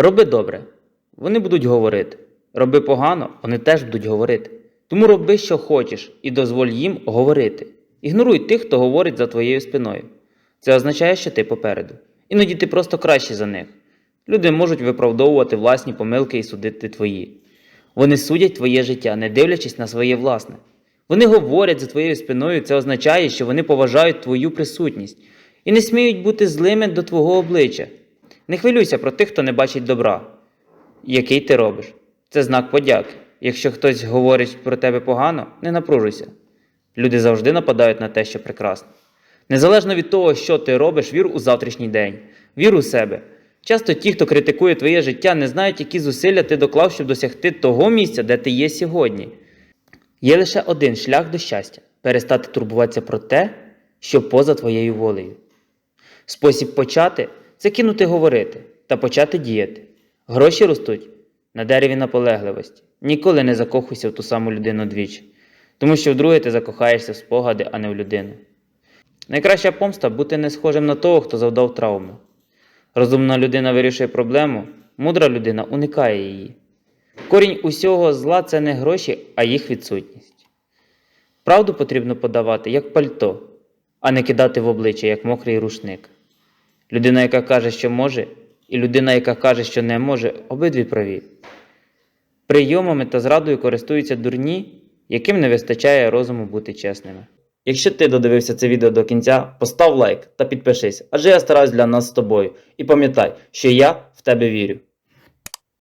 Роби добре, вони будуть говорити. Роби погано, вони теж будуть говорити. Тому роби, що хочеш, і дозволь їм говорити. Ігноруй тих, хто говорить за твоєю спиною. Це означає, що ти попереду. Іноді ти просто кращий за них. Люди можуть виправдовувати власні помилки і судити твої. Вони судять твоє життя, не дивлячись на своє власне. Вони говорять за твоєю спиною, це означає, що вони поважають твою присутність і не сміють бути злими до твого обличчя. Не хвилюйся про тих, хто не бачить добра, який ти робиш. Це знак подяки. Якщо хтось говорить про тебе погано, не напружуйся. Люди завжди нападають на те, що прекрасно. Незалежно від того, що ти робиш, вір у завтрашній день, вір у себе. Часто ті, хто критикує твоє життя, не знають, які зусилля ти доклав, щоб досягти того місця, де ти є сьогодні. Є лише один шлях до щастя перестати турбуватися про те, що поза твоєю волею. Спосіб почати це кинути говорити та почати діяти. Гроші ростуть на дереві наполегливості. Ніколи не закохуйся в ту саму людину двічі, тому що вдруге ти закохаєшся в спогади, а не в людину. Найкраща помста бути не схожим на того, хто завдав травму. Розумна людина вирішує проблему, мудра людина уникає її. Корінь усього зла це не гроші, а їх відсутність. Правду потрібно подавати як пальто, а не кидати в обличчя як мокрий рушник. Людина, яка каже, що може, і людина, яка каже, що не може, обидві праві. Прийомами та зрадою користуються дурні, яким не вистачає розуму бути чесними. Якщо ти додивився це відео до кінця, постав лайк та підпишись, адже я стараюсь для нас з тобою. І пам'ятай, що я в тебе вірю.